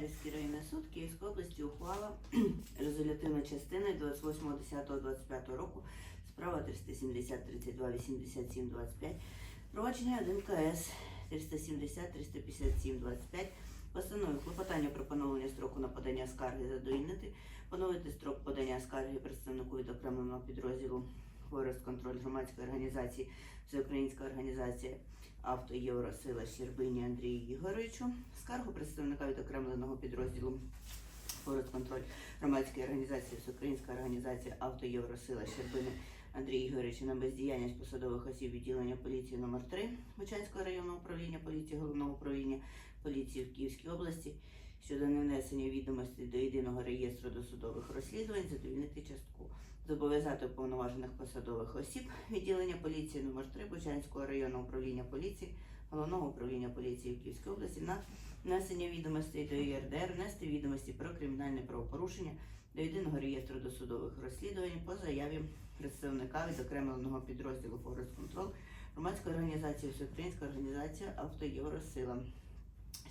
Каневський районний суд Київської області ухвала резолютивна частина 28.10.25 року справа 370 32 87 25 провадження 1 КС 370 357 25 постанови клопотання про поновлення строку на подання скарги задовільнити, поновити строк подання скарги представнику відокремленого підрозділу Форест контроль громадської організації Всеукраїнська організація Авто Євросила Щербині Андрію Ігоровичу, скаргу представника відокремленого підрозділу Форест контроль громадської організації Всеукраїнська організація Авто Євросила Щербини Андрія Ігоровича на бездіяльність посадових осіб відділення поліції номер 3 Бучанського районного управління поліції головного управління поліції в Київській області щодо невнесення відомостей до єдиного реєстру досудових розслідувань задовільнити частку. Зобов'язати уповноважених посадових осіб відділення поліції номер 3 Бучанського районного управління поліції головного управління поліції в Київській області на внесення відомостей до ЄРДР, внести відомості про кримінальне правопорушення до єдиного реєстру досудових розслідувань по заяві представника відокремленого підрозділу Форест Контрол громадської організації Всеукраїнська організація Авто Євросила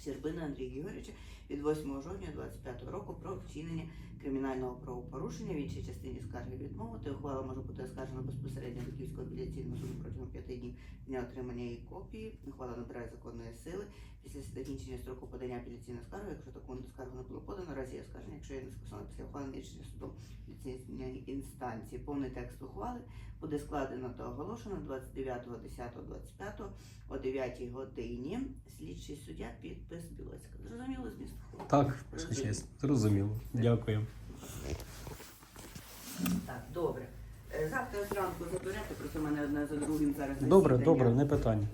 Щербина Андрія Ігоровича від 8 жовтня 2025 року про вчинення кримінального правопорушення в іншій частині скарги відмовити. Ухвала може бути оскаржена безпосередньо до Київського апеляційного суду протягом п'яти днів дня отримання її копії. Ухвала набирає законної сили після закінчення строку подання апеляційної скарги, якщо таку скаргу не було подано, разі оскарження, якщо є не скасовано після ухвалення рішення судом апеляційної інстанції. Повний текст ухвали буде складено та оголошено 29.10.25 о 9 годині. Слідчий суддя підпис Білоцька. Зрозуміло? Так, зрозуміло. Дякую. Так, добре. Е, Завтра зранку заберете, просто в мене одне за другим зараз. Добре, добре, не питання.